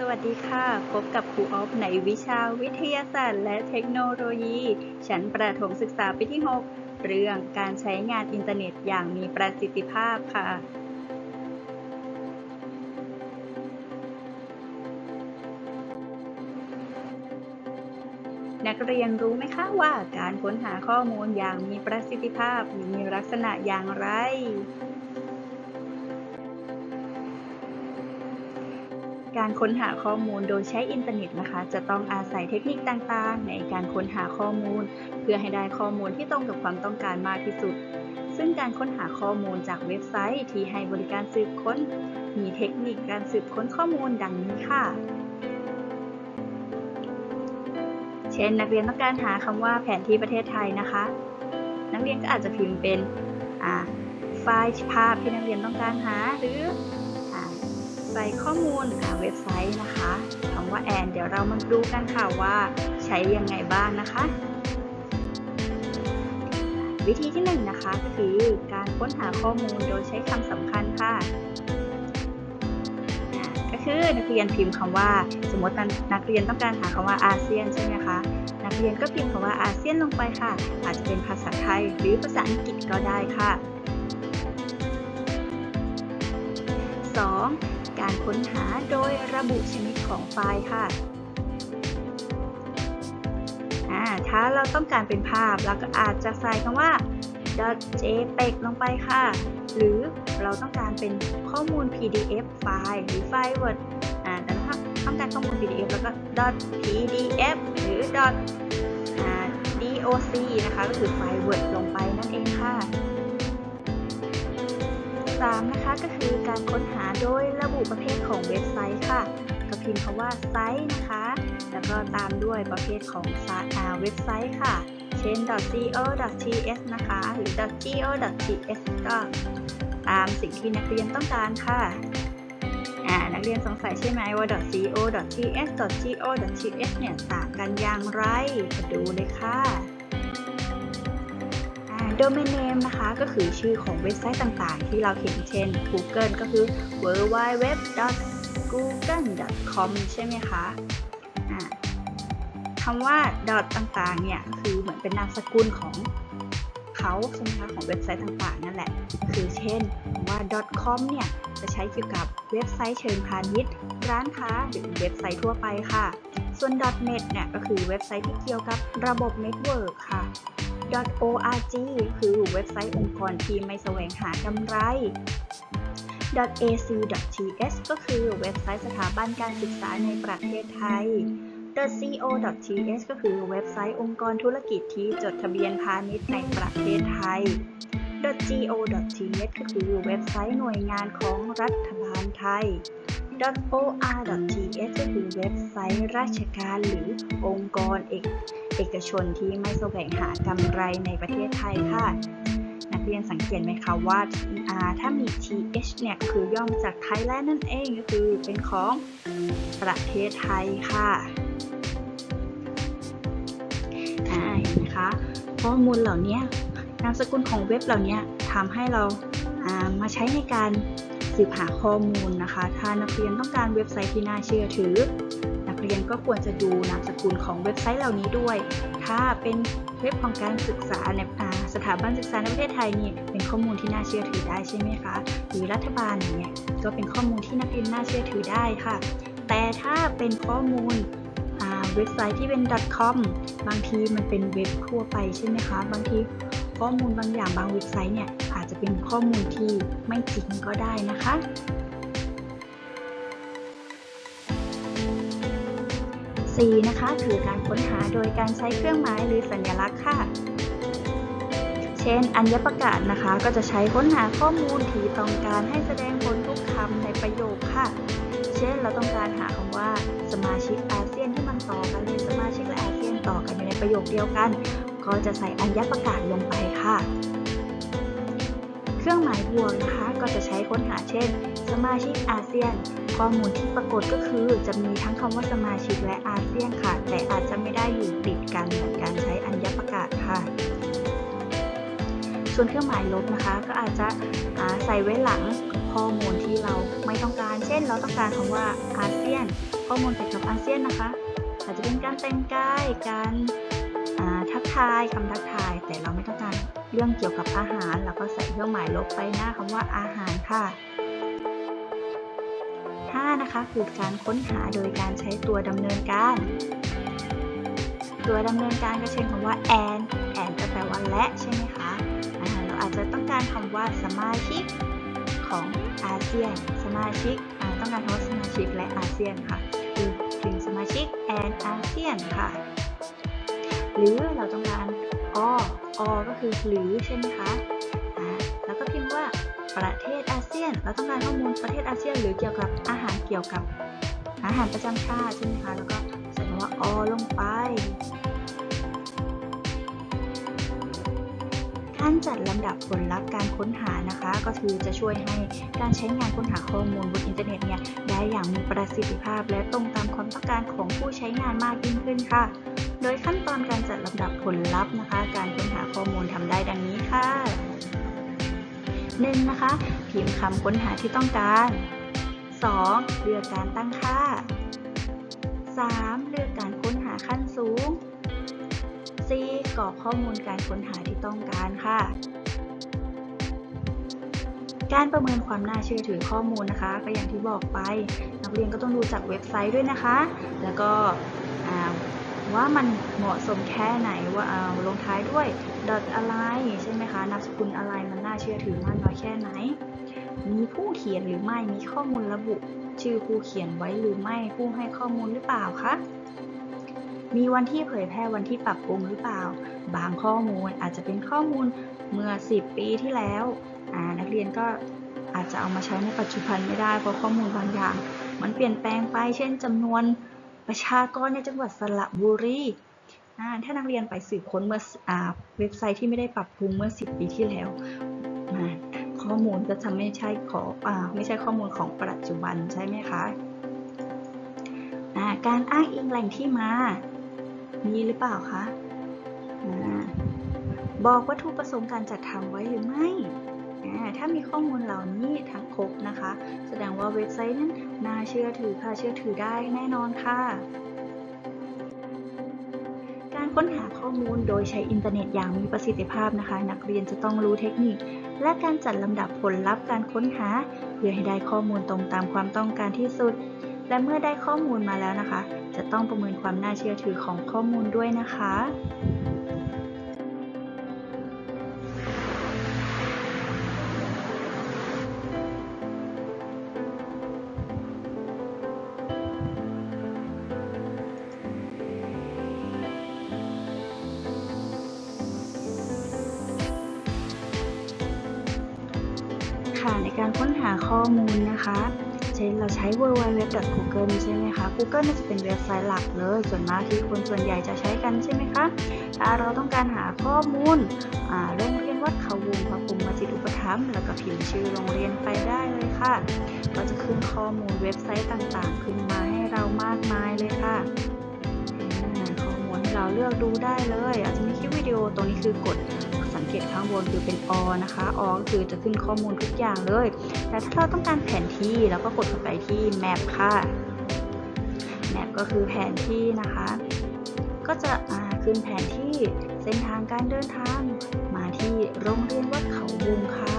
สวัสดีค่ะ พบกับครูออฟในวิชาวิทยาศาสตร์ และเทคโนโลยี ชั้นประถมศึกษาปีที่ 6 เรื่องการใช้งานอินเทอร์เน็ตอย่างมีประสิทธิภาพค่ะ นักเรียนรู้ไหมคะว่าการค้นหาข้อมูลอย่างมีประสิทธิภาพมีลักษณะอย่างไร การค้นหาข้อมูลโดยใช้อินเทอร์เน็ตนะคะ จะต้องอาศัยเทคนิคต่างๆ ในการค้นหาข้อมูล เพื่อให้ได้ข้อมูลที่ตรงกับความต้องการมากที่สุด ซึ่งการค้นหาข้อมูลจากเว็บไซต์ที่ให้บริการสืบค้น มีเทคนิคการสืบค้นข้อมูลดังนี้ค่ะ เช่น นักเรียนต้องการหาคำว่าแผนที่ประเทศไทยนะคะ นักเรียนก็อาจจะพิมพ์เป็นไฟล์ภาพที่นักเรียนต้องการหาหรือ ใส่ข้อมูลอ่าเว็บไซต์นะคะคำว่าแอนเดี๋ยวเรามาดูกันค่ะว่าใช้ยังไงบ้างนะคะ วิธีที่1นงนะคะก็คือการค้นหาข้อมูลโดยใช้คำสำคัญค่ะก็คือนักเรียนพิมพ์คำว่า สมมตินักเรียนต้องการหาคำว่าอาเซียนใช่ไหมคะนักเรียนก็พิมพ์คำว่าอาเซียนลงไปค่ะ อาจจะเป็นภาษาไทยหรือภาษาอังกฤษก็ได้ค่ะ 2. การค้นหาโดยระบุชนิดของไฟล์ค่ะถ้าเราต้องการเป็นภาพเราก็อาจจะใส่คำว่า .jpeg ลงไปค่ะ หรือเราต้องการเป็นข้อมูล PDF ไฟล์หรือไฟล์ Word อ่าแต่ถ้าต้องการข้อมูล PDF แล้วก็ .pdf หรือ .doc นะคะก็คือไฟล์ Word ลงไปนั่นเองค่ะ 3. นะคะก็คือการค้นหาโดยระบุประเภทของเว็บไซต์ค่ะก็พิมพ์คำว่าไซต์นะคะ แล้วก็ตามด้วยประเภทของเว็บไซต์ค่ะ เช่น .co.th นะคะ หรือ .go.th ก็ตามสิ่งที่นักเรียนต้องการค่ะนักเรียนสงสัยใช่ไหมว่า .co.th .go.th เนี่ยต่างกันอย่างไรมาดูเลยค่ะ Domain Name นะคะก็คือชื่อของเว็บไซต์ต่างๆ ที่เราเห็นเช่น Google ก็คือ www.google.com ใช่ไหมคะะคำว่า dot ต่างๆ เนี่ย คือเหมือนเป็นนามสกุลของเขาใช่ไหมคะของเว็บไซต์ต่างๆ นั่นแหละ คือเช่นว่า .com เนี่ยจะใช้เกี่ยวกับเว็บไซต์เชิงพาณิชย์ ร้านค้าหรือเว็บไซต์ทั่วไปค่ะ ส่วน .net เนี่ยก็คือเว็บไซต์ที่เกี่ยวกับระบบเน็ตเวิร์กค่ะ .org คือเว็บไซต์องค์กรที่ไม่แสวงหากำไร .ac.th ก็คือเว็บไซต์สถาบันการศึกษาในประเทศไทย .co.th ก็คือเว็บไซต์องค์กรธุรกิจที่จดทะเบียนพาณิชย์ในประเทศไทย .go.th ก็คือเว็บไซต์หน่วยงานของรัฐบาลไทย .or.th ก็คือเว็บไซต์ราชการหรือองค์กรเอก เอกชนที่ไม่แสวงหากำไรในประเทศไทยค่ะ นักเรียนสังเกตไหมคะว่า T R ถ้ามี th เนี่ยคือย่อมาจาก Thailand นั่นเองก็คือเป็นของประเทศไทยค่ะเห็นไหมคะข้อมูลเหล่านี้นามสกุลของเว็บเหล่านี้ทำให้เราามาใช้ในการสืบหาข้อมูลนะคะ ถ้านักเรียนต้องการเว็บไซต์ที่น่าเชื่อถือ ก็ควรจะดูนามสกุลของเว็บไซต์เหล่านี้ด้วย ถ้าเป็นเว็บของการศึกษาในสถาบันศึกษาในประเทศไทยนี่เป็นข้อมูลที่น่าเชื่อถือได้ใช่ไหมคะ หรือรัฐบาลอย่างเงี้ยก็เป็นข้อมูลที่นักเรียนน่าเชื่อถือได้ค่ะ แต่ถ้าเป็นข้อมูลเว็บไซต์ที่เป็น .com บางทีมันเป็นเว็บทั่วไปใช่ไหมคะ บางทีข้อมูลบางอย่างบางเว็บไซต์เนี่ยอาจจะเป็นข้อมูลที่ไม่จริงก็ได้นะคะ 4. นะคะ คือการค้นหาโดยการใช้เครื่องหมายหรือสัญลักษณ์ค่ะ เช่น อัญญประกาศนะคะ ก็จะใช้ค้นหาข้อมูลที่ต้องการให้แสดงผลทุกคำในประโยคค่ะ เช่น เราต้องการหาคำว่าสมาชิกอาเซียนที่มันต่อกันเป็นสมาชิกและอาเซียนต่อกันอยู่ในประโยคเดียวกัน ก็จะใส่อัญญประกาศลงไปค่ะ เครื่องหมายบวกนะคะ ก็จะใช้ค้นหาเช่น สมาชิกอาเซียน ข้อมูลที่ปรากฏก็คือจะมีทั้งคำว่าสมาชิกและอาเซียนค่ะ แต่อาจจะไม่ได้อยู่ติดกันเหมือนการใช้อัญญประกาศค่ะ ส่วนเครื่องหมายลบนะคะ ก็อาจจะใส่ไว้หลังข้อมูลที่เราไม่ต้องการ เช่น เราต้องการคำว่าอาเซียน ข้อมูลเกี่ยวกับอาเซียนนะคะ อาจจะเป็นการแต่งกายการทักทายคำทักทาย แต่เราไม่ต้องการเรื่องเกี่ยวกับอาหาร เราก็ใส่เครื่องหมายลบไปหน้าคำว่าอาหารค่ะ 5 นะคะคือการค้นหาโดยการใช้ตัวดำเนินการ ตัวดำเนินการก็เช่นคำว่า and and ก็แปลว่าและใช่ไหมคะเราอาจจะต้องการคำว่าสมาชิกของอาเซียน สมาชิกต้องการคำว่าสมาชิกและอาเซียนค่ะคือถึงสมาชิก and อาเซียนค่ะ หรือเราต้องการ or or ก็คือหรือใช่ไหมคะ ประเทศอาเซียน เราต้องการข้อมูลประเทศอาเซียน หรือเกี่ยวกับอาหารเกี่ยวกับอาหารประจำชาติใช่ไหมคะ แล้วก็ใส่คำว่า or ลงไป การจัดลำดับผลลัพธ์การค้นหานะคะ ก็คือจะช่วยให้การใช้งานค้นหาข้อมูลบนอินเทอร์เน็ตเนี่ยได้อย่างมีประสิทธิภาพ และตรงตามความต้องการของผู้ใช้งานมากยิ่งขึ้นค่ะ โดยขั้นตอนการจัดลำดับผลลัพธ์นะคะ การค้นหาข้อมูลทำได้ดังนี้ค่ะ 1. นะคะ พิมพ์คำค้นหาที่ต้องการ 2. เลือกการตั้งค่า 3. เลือกการค้นหาขั้นสูง 4. กรอกข้อมูลการค้นหาที่ต้องการค่ะ การประเมินความน่าเชื่อถือข้อมูลนะคะ ก็อย่างที่บอกไป นักเรียนก็ต้องดูจากเว็บไซต์ด้วยนะคะ แล้วก็ว่ามันเหมาะสมแค่ไหนว่าเอาลงท้ายด้วย dot อะไรใช่ไหมคะนามสกุลอะไรมันน่าเชื่อถือมากน้อยแค่ไหน มีผู้เขียนหรือไม่มีข้อมูลระบุ ชื่อผู้เขียนไว้หรือไม่ผู้ให้ข้อมูลหรือเปล่าคะมีวันที่เผยแพร่วันที่ปรับปรุงหรือเปล่า บางข้อมูลอาจจะเป็นข้อมูลเมื่อ 10 ปีที่แล้วนักเรียนก็อาจจะเอามาใช้ในปัจจุบันไม่ได้เพราะข้อมูลบางอย่าง มันเปลี่ยนแปลงไป เช่นจำนวนประชากรในจังหวัดสระบุรี ถ้านักเรียนไปสืบค้นเมื่ออเว็บไซต์ที่ไม่ได้ปรับปรุงเมื่อ 10 ปีที่แล้วอ่าข้อมูลก็จะไม่ใช่ขออไม่ใช่ข้อมูลของปัจจุบันใช่ไหมคะการอ้างอิงแหล่งที่มา มีหรือเปล่าคะอ่าบอกวัตถุประสงค์การจัดทำไว้หรือไม่ ถ้ามีข้อมูลเหล่านี้ทั้งครบนะคะ แสดงว่าเว็บไซต์นั้นน่าเชื่อถือค่ะเชื่อถือได้แน่นอนค่ะ ค้นหาข้อมูลโดยใช้อินเทอร์เน็ตอย่างมีประสิทธิภาพนะคะ นักเรียนจะต้องรู้เทคนิค และการจัดลำดับผลลัพธ์การค้นหา เพื่อให้ได้ข้อมูลตรงตามความต้องการที่สุด และเมื่อได้ข้อมูลมาแล้วนะคะ จะต้องประเมินความน่าเชื่อถือของข้อมูลด้วยนะคะ ข้อมูลนะคะ เช่นเราใช้ www.google ใช่ไหมคะ Google น่าจะเป็นเว็บไซต์หลักเลย ส่วนมากที่คนส่วนใหญ่จะใช้กันใช่ไหมคะ ถ้าเราต้องการหาข้อมูลอ่าโรงเรียนวัดเขาวงพระพรหมจิตอุปถัมภ์แล้วก็พิมพ์ชื่อโรงเรียนไปได้เลยค่ะ ก็จะขึ้นข้อมูลเว็บไซต์ต่างๆ ขึ้นมาให้เรามากมายเลยค่ะข้อมูลให้เราเลือกดูได้เลย อาจจะมีคลิปวิดีโอตรงนี้คือกด สังเกตข้างบนคือเป็นอนะคะอก็คือจะขึ้นข้อมูลทุกอย่างเลย แต่ถ้าเราต้องการแผนที่เราก็กดเข้าไปที่ Map ค่ะ Map ก็คือแผนที่นะคะ ก็จะขึ้นแผนที่เส้นทางการเดินทางมาที่โรงเรียนวัดเขาวงค่ะ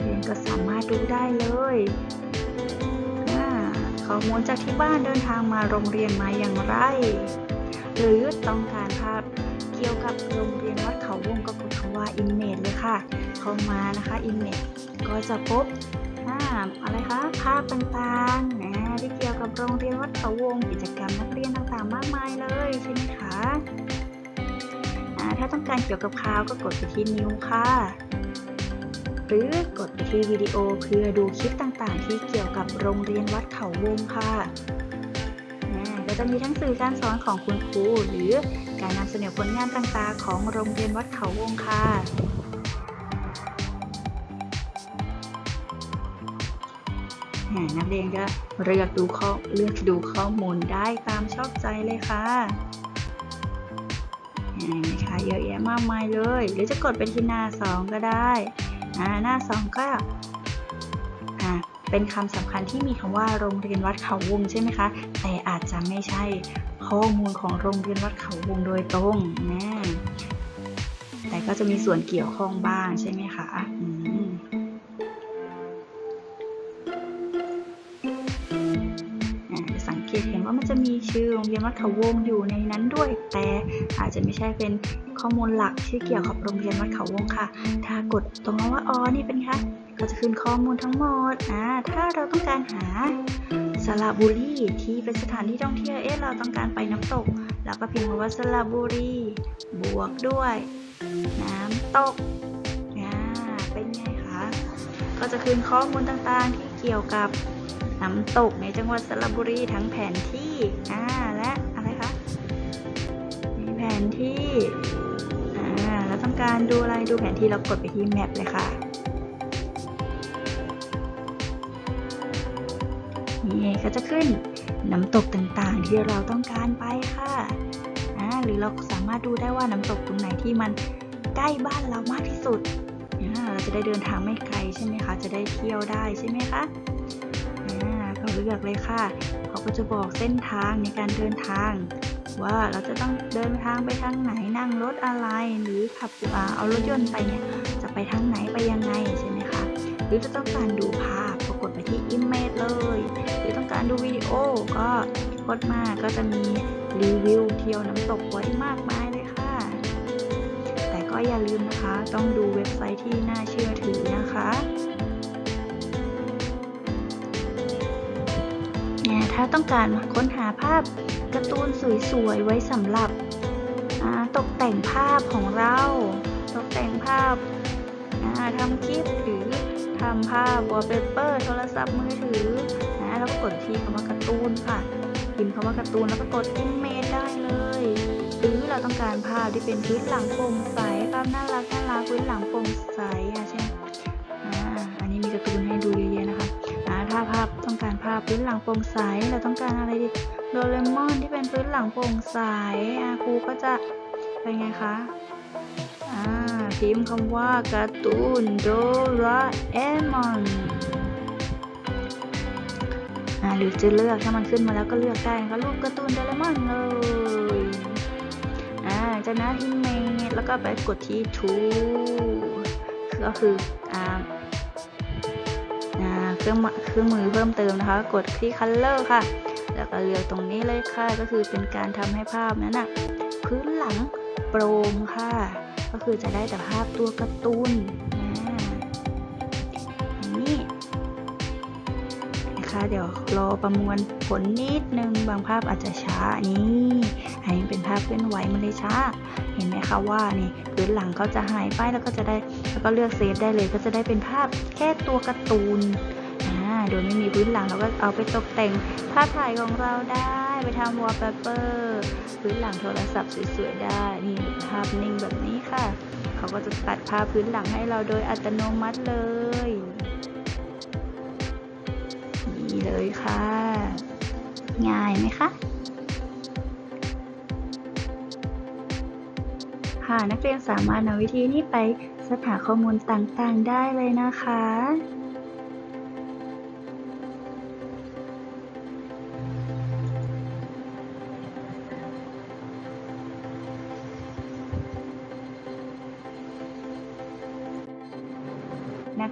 เรียนก็สามารถดูได้เลยข้อมูลจากที่บ้านเดินทางมาโรงเรียนมาอย่างไร หรือต้องการภาพ เกี่ยวกับโรงเรียนวัดเขาวงก็กดคำว่า image เลยค่ะ เข้ามานะคะ image ก็จะพบอ่าอะไรคะภาพต่างๆนะที่เกี่ยวกับโรงเรียนวัดเขาวงกิจกรรมนักเรียนต่างๆ มากมายเลยใช่ไหมคะถ้าต้องการเกี่ยวกับข่าวก็กดไปที่นิ้วค่ะ หรือกดไปที่วิดีโอเพื่อดูคลิปต่างๆ ที่เกี่ยวกับโรงเรียนวัดเขาวงค่ะ จะมีทั้งสื่อการสอนของคุณครู หรือการนำเสนอผลงานต่างๆ ของโรงเรียนวัดเขาวงค่ะอ่านักเรียนก็เลือกดูข้อเลือกดูข้อมูลได้ตามชอบใจเลยค่ะอ่านะคะเยอะแยะมากมายเลย หรือจะกดไปที่หน้า 2 ก็ได้หน้า 2 ก็ เป็นคำสำคัญที่มีคำว่าโรงเรียนวัดเขาวงใช่ไหมคะ แต่อาจจะไม่ใช่ข้อมูลของโรงเรียนวัดเขาวงโดยตรงนะแต่ก็จะมีส่วนเกี่ยวข้องบ้างใช่ไหมคะอืม มันจะมีชื่อโรงเรียนวัดเขาวงอยู่ในนั้นด้วย แต่อาจจะไม่ใช่เป็นข้อมูลหลักที่เกี่ยวกับโรงเรียนวัดเขาวงค่ะ ถ้ากดตรงว่าอ๋อนี่เป็นคะก็จะขึ้นข้อมูลทั้งหมดอ่าถ้าเราต้องการหาสระบุรีที่เป็นสถานที่ท่องเที่ยวเอ๊ะเราต้องการไปน้ำตก แล้วก็พิมพ์คำว่าสระบุรีบวกด้วย น้ำตกอ่าเป็นไงคะก็จะขึ้นข้อมูลต่างๆที่เกี่ยวกับ น้ำตกในจังหวัดสระบุรีทั้งแผนที่อ่าและอะไรคะมีแผนที่อ่าแล้วต้องการดูอะไรดูแผนที่เรากดไปที่แมปเลยค่ะนี่ก็จะขึ้นน้ำตกต่างๆ ที่เราต้องการไปค่ะอ่าหรือเราสามารถดูได้ว่าน้ำตกตรงไหนที่มันใกล้บ้านเรามากที่สุดเราจะได้เดินทางไม่ไกลใช่ไหมคะ จะได้เที่ยวได้ใช่ไหมคะ เลือกเลยค่ะ เขาก็จะบอกเส้นทางในการเดินทาง ว่าเราจะต้องเดินทางไปทางไหนนั่งรถอะไรหรือขับเอารถยนต์ไปเนี่ยจะไปทางไหนไปยังไงใช่ไหมคะหรือจะต้องการดูภาพก็กดไปที่ Image เลย หรือต้องการดูวิดีโอก็กดมาก็จะมีรีวิวเที่ยวน้ำตกไว้มากมายเลยค่ะ แต่ก็อย่าลืมนะคะ ต้องดูเว็บไซต์ที่น่าเชื่อถือนะคะ ต้องการค้นหาภาพการ์ตูนสวยๆไว้สำหรับตกแต่งภาพของเรา ตกแต่งภาพาทำคลิปหรือทำภาพวอลเปเปอร์โทรศัพท์มือถือนะแล้วก็กดที่คำว่าการ์ตูนค่ะพิมพ์คำว่าการ์ตูนแล้วก็กด Image ได้เลยหรือเราต้องการภาพที่เป็นพื้นหลังโปร่งใสภาพน่ารักน่ารักพื้นหลังโปร่งใสอะเช่น ต้องการภาพพื้นหลังโปร่งใส เราต้องการอะไรดีโดเรมอนที่เป็นพื้นหลังโปร่งใสอาครูก็จะเป็นไงคะอ่าพิมพ์คำว่าการ์ตูนโดราเอมอนอ่าหรือจะเลือกถ้ามันขึ้นมาแล้วก็เลือกได้นะคะรูปการ์ตูนโดเรมอนเลยอ่าจากนั้น image แล้วก็ไปกดที่ tool ก็คือ เครื่องมือเครื่องมือเพิ่มเติมนะคะ กดที่ color ค่ะ แล้วก็เลือกตรงนี้เลยค่ะ ก็คือเป็นการทำให้ภาพนั้นนะพื้นหลังโปร่งค่ะ ก็คือจะได้แต่ภาพตัวการ์ตูนนี้นะคะ เดี๋ยวรอประมวลผลนิดนึง บางภาพอาจจะช้า นี่อันนี้เป็นภาพเคลื่อนไหวมันเลยช้า เห็นไหมคะว่านี่พื้นหลังเขาจะหายไปแล้วก็จะได้ แล้วก็เลือกเซฟได้เลย ก็จะได้เป็นภาพแค่ตัวการ์ตูน โดยไม่มีพื้นหลังเราก็เอาไปตกแต่งภาพถ่ายของเราได้ไปทำวอลเปเปอร์พื้นหลังโทรศัพท์สวยๆได้ นี่ภาพนิ่งแบบนี้ค่ะ เขาก็จะตัดภาพพื้นหลังให้เราโดยอัตโนมัติเลย นี่เลยค่ะ ง่ายไหมคะค่ะนักเรียนสามารถนำวิธีนี้ไปเสิร์ชหาข้อมูลต่างๆได้เลยนะคะ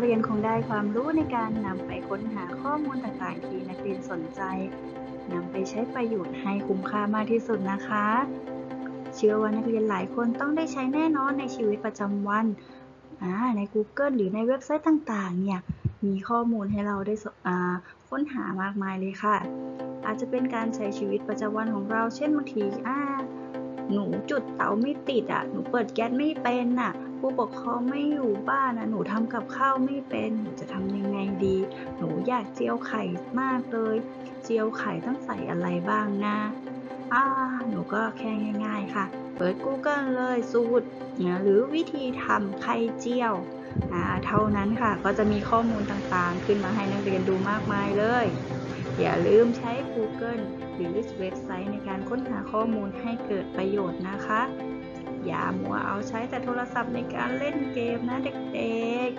เรียนคงได้ความรู้ในการนำไปค้นหาข้อมูลต่างๆ ที่นักเรียนสนใจนำไปใช้ประโยชน์ให้คุ้มค่ามากที่สุดนะคะ เชื่อว่านักเรียนหลายคนต้องได้ใช้แน่นอนในชีวิตประจำวันใน Google หรือในเว็บไซต์ต่างๆ เนี่ย มีข้อมูลให้เราได้ค้นหามากมายเลยค่ะ อาจจะเป็นการใช้ชีวิตประจำวันของเรา เช่นบางทีหนูจุดเตาไม่ติดอะ หนูเปิดแก๊สไม่เป็นอะ ผู้ปกครองไม่อยู่บ้านอะหนูทำกับข้าวไม่เป็นหนูจะทำยังไงดี หนูอยากเจียวไข่มากเลย เจียวไข่ต้องใส่อะไรบ้างนะอ่าหนูก็แค่ง่าย ๆ ค่ะ เปิด Google เลยสูตรนะหรือวิธีทำไข่เจียวอ่าเท่านั้นค่ะก็จะมีข้อมูลต่างๆ ขึ้นมาให้นักเรียนดูมากมายเลย อย่าลืมใช้ Google หรือเว็บไซต์ในการค้นหาข้อมูลให้เกิดประโยชน์นะคะ อย่ามัวเอาใช้แต่โทรศัพท์ในการเล่นเกมนะเด็ก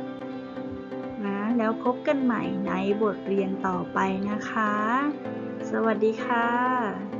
ๆ นะ แล้วพบกันใหม่ในบทเรียนต่อไปนะคะ สวัสดีค่ะ